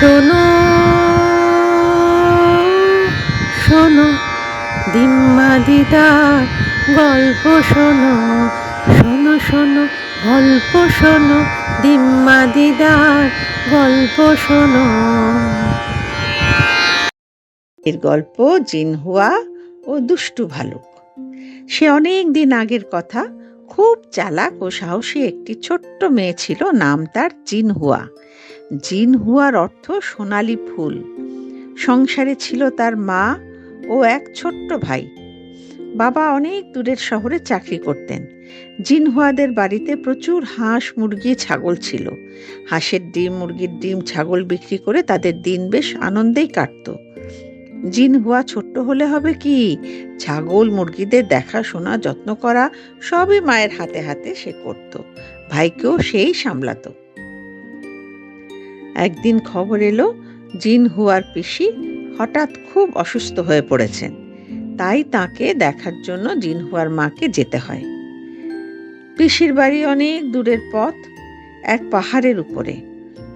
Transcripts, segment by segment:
শোনো শোনো দিম্মা দিদার গল্প শোনো শোনো শোনো, গল্প শোনো দিম্মা দিদার গল্প শোনো। এর গল্প জিনহুয়া ও দুষ্টু ভালুক। সে অনেক দিন আগের কথা। খুব চালাক ও সাহসী একটি ছোট্ট মেয়ে ছিল, নাম তার জিনহুয়া। জিনহুয়ার অর্থ সোনালি ফুল। সংসারে ছিল তার মা ও এক ছোট্ট ভাই। বাবা অনেক দূরের শহরে চাকরি করতেন। জিনহুয়াদের বাড়িতে প্রচুর হাঁস, মুরগি, ছাগল ছিল। হাঁসের ডিম, মুরগির ডিম, ছাগল বিক্রি করে তাদের দিন বেশ আনন্দেই কাটতো। জিনহুয়া ছোট্ট হলে হবে কি? ছাগল, মুরগিদের দেখাশোনা, যত্ন করা সবই মায়ের হাতে হাতে সে করত। ভাইকেও সেই সামলাতো। একদিন খবর এলো, জিন হুয়ার পিসি হঠাৎ খুব অসুস্থ হয়ে পড়েছেন। তাই তাকে দেখার জন্য জিন হুয়ার মাকে যেতে হয়। পিসির বাড়ি অনেক দূরের পথ, এক পাহাড়ের উপরে।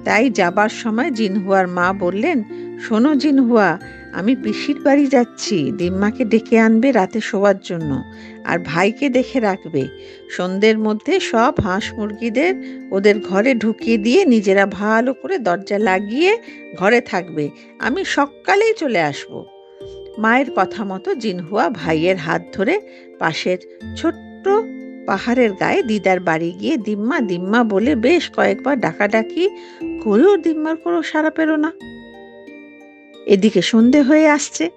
তাই যাবার সময় জিনহুয়ার মা বললেন, শোনো জিনহুয়া আমি পিসির বাড়ি যাচ্ছি, দিম্মাকে ডেকে আনবে রাতে শোয়ার জন্য আর ভাইকে দেখে রাখবে। সন্ধ্যের মধ্যে সব হাঁস মুরগিদের ওদের ঘরে ঢুকিয়ে দিয়ে নিজেরা ভালো করে দরজা লাগিয়ে ঘরে থাকবে। আমি সকালেই চলে আসব। মায়ের কথা মতো জিনহুয়া ভাইয়ের হাত ধরে পাশের ছোট্ট পাহাড়ের গায়ে দিদার বাড়ি গিয়ে দিম্মা দিম্মা বলে বেশ কয়েকবার ডাকাডাকি করেও দিম্মার কোনো সাড়া পেল না। এদিকে সন্ধে হয়ে আসছে,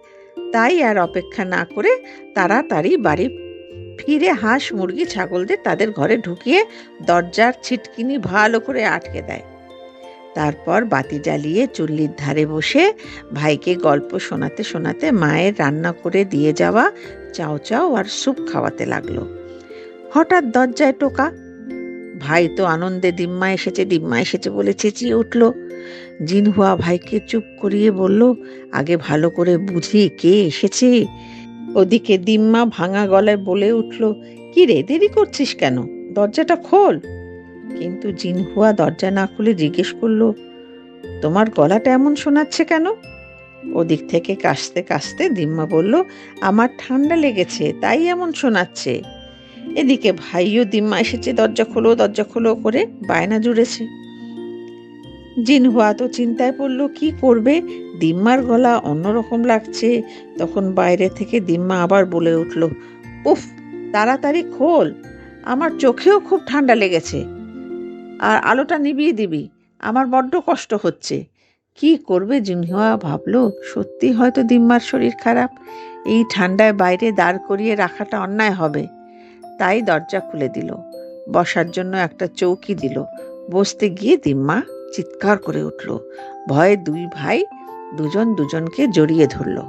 তাই আর অপেক্ষা না করে তাড়াতাড়ি বাড়ি ফিরে হাঁস মুরগি ছাগলদের তাদের ঘরে ঢুকিয়ে দরজার ছিটকিনি ভালো করে আটকে দেয়। তারপর বাতি জ্বালিয়ে চুল্লির ধারে বসে ভাইকে গল্প শোনাতে শোনাতে মায়ের রান্না করে দিয়ে যাওয়া চাও চাও আর স্যুপ খাওয়াতে লাগল। হঠাৎ দরজায় টোকা ভাই তো আনন্দে দিম্মা এসেছে দিম্মা এসেছে বলে চেঁচিয়ে উঠল। জিনহুয়া ভাইকে চুপ করিয়ে বলল, আগে ভালো করে বুঝি কে এসেছে? ওদিকে দিম্মা ভাঙা গলায় বলে উঠল, কি রে, দেরি করছিস কেন? দরজাটা খোল। কিন্তু জিনহুয়া দরজা না খুলে জিজ্ঞেস করল, তোমার গলাটা এমন শোনাচ্ছে কেন? ওদিক থেকে কাশতে কাশতে দিম্মা বলল, আমার ঠান্ডা লেগেছে, তাই এমন শোনাচ্ছে। এদিকে ভাইও দিম্মা এসেছে, দরজা খোলো দরজা খোলো করে বায়না জুড়েছে। জিনহুয়া তো চিন্তায় পড়ল, কি করবে? দিম্মার গলা অন্যরকম লাগছে। তখন বাইরে থেকে দিম্মা আবার বলে উঠল, উফ, তাড়াতাড়ি খোল, আমার চোখেও খুব ঠান্ডা লেগেছে। আর আলোটা নিবিয়ে দিবি, আমার বড্ড কষ্ট হচ্ছে। কি করবে? জিনহুয়া ভাবলো সত্যি হয়তো দিম্মার শরীর খারাপ। এই ঠান্ডায় বাইরে দাঁড় করিয়ে রাখাটা অন্যায় হবে। তাই দরজা খুলে দিল। বসার জন্য একটা চৌকি দিল। বসতে গিয়ে দিম্মা চিৎকার করে উঠল। ভয়ে দুই ভাই দুজন দুজনকে জড়িয়ে ধরল।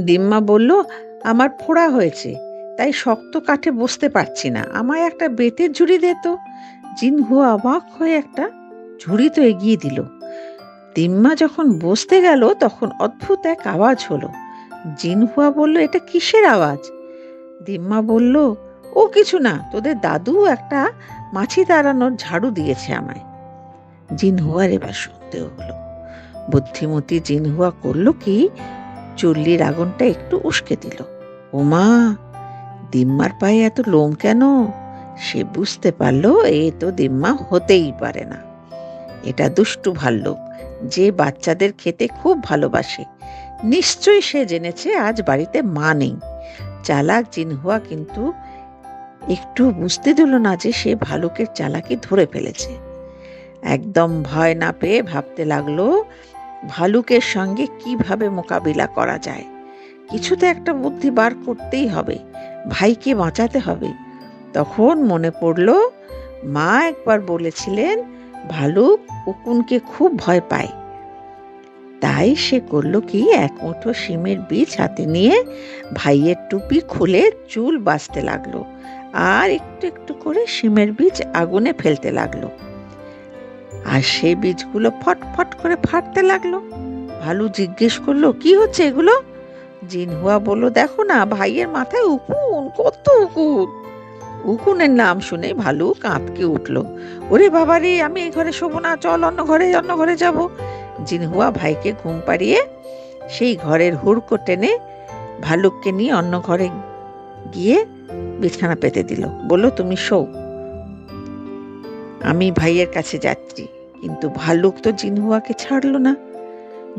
দিম্মা বলল, আমার ফোড়া হয়েছে, তাই শক্ত কাঠে বসতে পারছি না। আমায় একটা বেতের ঝুড়ি দে তো। জিনহুয়া অবাক হয়ে একটা ঝুড়ি তো এগিয়ে দিল। দিম্মা যখন বসতে গেল, তখন অদ্ভুত এক আওয়াজ হলো। জিনহুয়া বলল, এটা কিসের আওয়াজ? দিম্মা বলল ও কিছু না, তোদের দাদু একটা মাছি তাড়ানোর ঝাড়ু দিয়েছে আমায়। জিনহুয়ার এবার সন্দেহ হলো। বুদ্ধিমতী জিনহুয়া করল কি, চুল্লির আগুনটা একটু উস্কে দিল। ওমা, দিম্মার পায়ে এত লোম কেন? সে বুঝতে পারল এ তো দিম্মা হতেই পারে না। এটা দুষ্টু ভাল্লুক, যে বাচ্চাদের খেতে খুব ভালোবাসে। নিশ্চয়ই সে জেনেছে আজ বাড়িতে মা নেই। চালাক জিনহুয়া কিন্তু একটু বুঝতে দিল না যে সে ভালুকের চালাকি ধরে ফেলেছে। একদম ভয় না পেয়ে ভাবতে লাগল, ভালুকের সঙ্গে কীভাবে মোকাবিলা করা যায়? কিছু তো একটা বুদ্ধি বার করতেই হবে, ভাইকে বাঁচাতে হবে। তখন মনে পড়ল, মা একবার বলেছিলেন, ভালুক উকুনকে খুব ভয় পায়। তাই সে করল কি, এক মুঠো শিমের বীজ হাতে নিয়ে ভাইয়ের টুপি খুলে চুল বাঁচতে লাগল। আর একটু একটু করে শিমের বীজ আগুনে ফেলতে লাগল। আর সেই বীজগুলো ফটফট করে ফাটতে লাগল। ভালু জিজ্ঞেস করল, কি হচ্ছে এগুলো? জিনহুয়া বলল, দেখো না, ভাইয়ের মাথায় উকুন, কত উকুন! উকুনের নাম শুনে ভালু কাঁপকে উঠল। ওরে বাবা রে আমি এই ঘরে শোবো না, চল অন্য ঘরে অন্য ঘরে যাব। জিনহুয়া ভাইকে ঘুম পাড়িয়ে সেই ঘরের হুড়কো টেনে ভালুককে নিয়ে অন্য ঘরে গিয়ে বিছানা পেতে দিল। বলল, তুমি শো। আমি ভাইয়ের কাছে যাচ্ছি, কিন্তু ভালুক তো জিনহুয়াকে ছাড়লো না।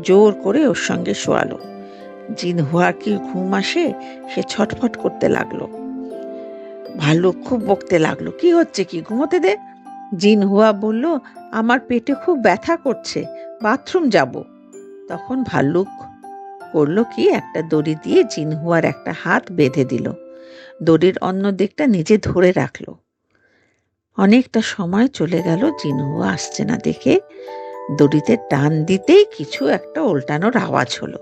জোর করে ওর সঙ্গে শোয়ালো। জিনহুয়া কি ঘুম আসে, সে ছটফট করতে লাগল। ভালুক খুব বকতে লাগল, কি হচ্ছে কি, ঘুমোতে দে? জিনহুয়া বলল, আমার পেটে খুব ব্যথা করছে, বাথরুম যাব। তখন ভাল্লুক করল কি, একটা দড়ি দিয়ে জিনহুয়ার একটা হাত বেঁধে দিল। দড়ির অন্য দিকটা নিজে ধরে রাখল। অনেকটা সময় চলে গেল জিনহুয়া আসছে না দেখে। দড়িতে টান দিতেই কিছু একটা উল্টানোর আওয়াজ হলো।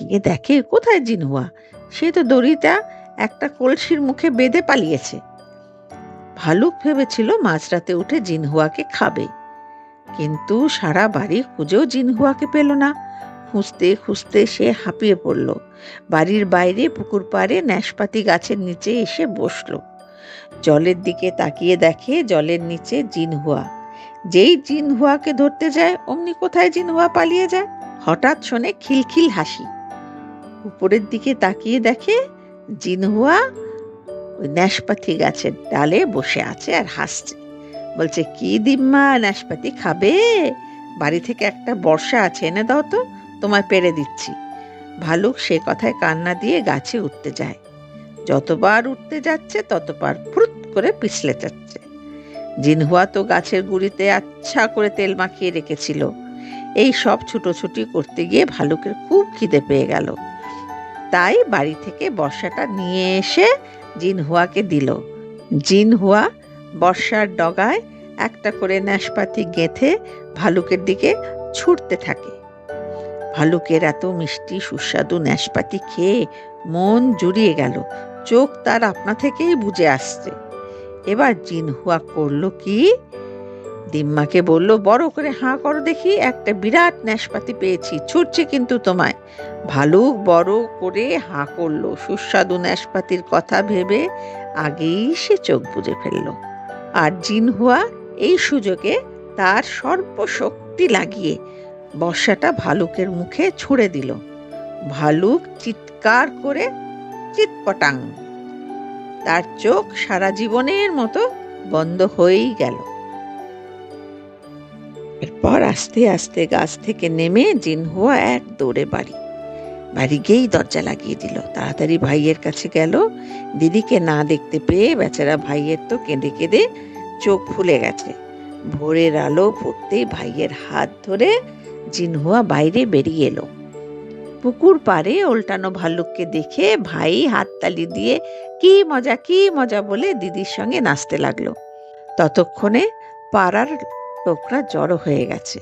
গিয়ে দেখে? কোথায় জিনহুয়া সে তো দড়িটা একটা কলসির মুখে বেঁধে পালিয়েছে। ভালুক ভেবেছিল মাঝরাতে উঠে জিনহুয়াকে খাবে। কিন্তু সারা বাড়ি খুঁজেও জিনহুয়াকে পেল না। খুঁজতে খুঁজতে সে হাঁপিয়ে পড়ল। বাড়ির বাইরে পুকুর পাড়ে ন্যাশপাতি গাছের নিচে এসে বসল। জলের দিকে তাকিয়ে দেখে জলের নিচে জিনহুয়া। যেই জিনহুয়াকে ধরতে যায়, অমনি কোথায় জিনহুয়া পালিয়ে যায়? হঠাৎ শোনে খিলখিল হাসি। উপরের দিকে তাকিয়ে দেখে জিনহুয়া ওই ন্যাশপাতি গাছের ডালে বসে আছে আর হাসছে। বলছে, কি দিম্মা নাশপাতি খাবে? বাড়ি থেকে একটা বর্ষা আছে, এনে দাও তো। তোমায় পেরে দিচ্ছি। ভালুক সে কথায় কান্না দিয়ে গাছে উঠতে যায়। যতবার উঠতে যাচ্ছে, ততবার ফুরুত করে পিছলে যাচ্ছে। জিনহুয়া তো গাছের গুড়িতে আচ্ছা করে তেল মাখিয়ে রেখেছিল। এই সব ছুটোছুটি করতে গিয়ে ভালুকের খুব খিদে পেয়ে গেল। তাই বাড়ি থেকে বর্ষাটা নিয়ে এসে জিনহুয়াকে দিল। জিনহুয়া বর্ষার ডগায় একটা করে নাশপাতি গেঁথে ভালুকের দিকে ছুটতে থাকে। ভালুকের এত মিষ্টি, সুস্বাদু নাশপাতি খেয়ে মন জুড়িয়ে গেল। চোখ তার আপনা থেকেই বুঝে আসছে। এবার জিনহুয়া করল কি? দিম্মাকে বলল, বড় করে হাঁ করো দেখি, একটা বিরাট নাশপাতি পেয়েছি, ছুটছে কিন্তু তোমায়। ভালুক বড় করে হাঁ করল। সুস্বাদু নাশপাতির কথা ভেবে আগেই সে চোখ বুঝে ফেলল। আর জিনহুয়া এই সুযোগে তার সর্বশক্তি লাগিয়ে বর্ষাটা ভালুকের মুখে ছুঁড়ে দিল। ভালুক চিৎকার করে চিৎপটাং। তার চোখ সারা জীবনের মতো বন্ধ হয়েই গেল। এরপর আস্তে আস্তে গাছ থেকে নেমে জিনহুয়া এক দৌড়ে বাড়ি। বাড়ি গিয়েই দরজা লাগিয়ে দিল। তাড়াতাড়ি ভাইয়ের কাছে গেল। দিদিকে না দেখতে পেয়ে বেচারা ভাইয়ের তো কেঁদে কেঁদে চোখ ফুলে গেছে। ভোরের আলো ফুটতেই ভাইয়ের হাত ধরে জিনহুয়া বাইরে বেরিয়ে এলো। পুকুর পাড়ে উল্টানো ভাল্লুককে দেখে ভাই হাততালি দিয়ে, কি মজা কি মজা? বলে দিদির সঙ্গে নাচতে লাগল। ততক্ষণে পাড়ার লোকরা জড়ো হয়ে গেছে।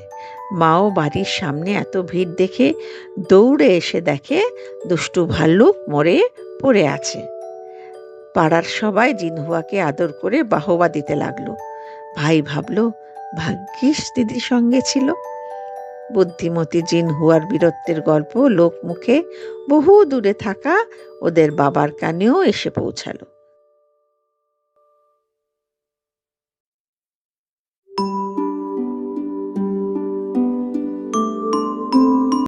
মাও বাড়ির সামনে এত ভিড় দেখে দৌড়ে এসে দেখে দুষ্টু ভাল্লুক মরে পড়ে আছে। পাড়ার সবাই জিনহুয়াকে আদর করে বাহবা দিতে লাগল। ভাই ভাবলো, ভাগ্যিস দিদির সঙ্গে ছিল। বুদ্ধিমতী জিনহুয়ার বীরত্বের গল্প লোক মুখে বহু দূরে থাকা ওদের বাবার কানেও এসে পৌঁছালো।